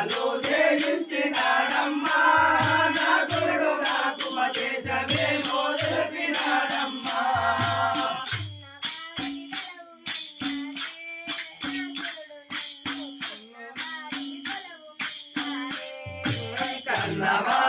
మాటలు జయించినాడమ్మా. నాథుడు నాకు దేశమేమో తెలిపినాడమ్మా కన్నవా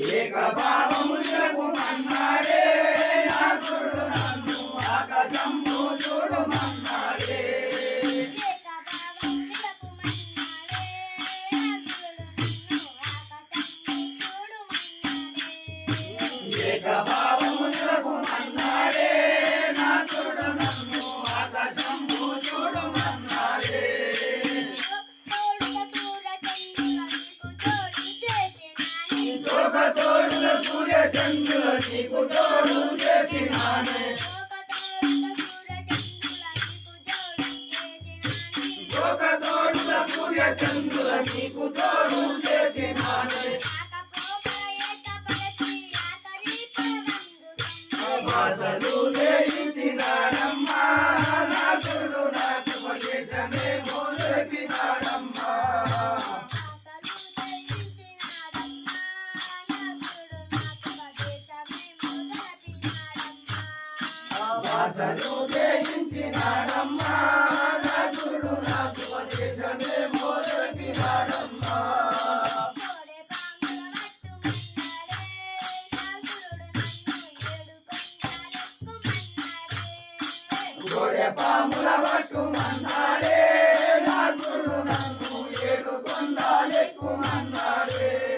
Yeah, तोडून सूर्य चंद्र कुठोडून देती नाणे लोक तोडून सूर्य चंद्र कुठोडून బాధలు జయించినాడమ్మా నాకుడు నాకు ఉపదేశమే మొదలెట్టినాడమ్మా గొడె పాముల పట్టుమన్నాడే నాకుడు నన్ను ఏడు నన్ను ఏడు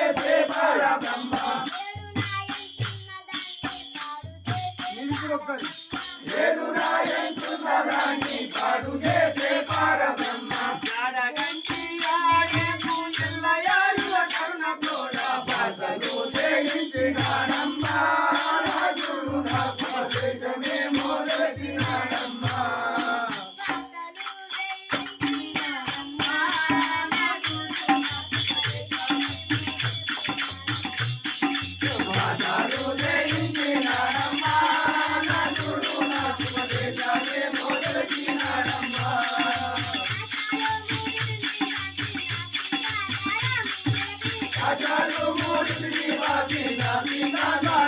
我就是你爸比爸比妈。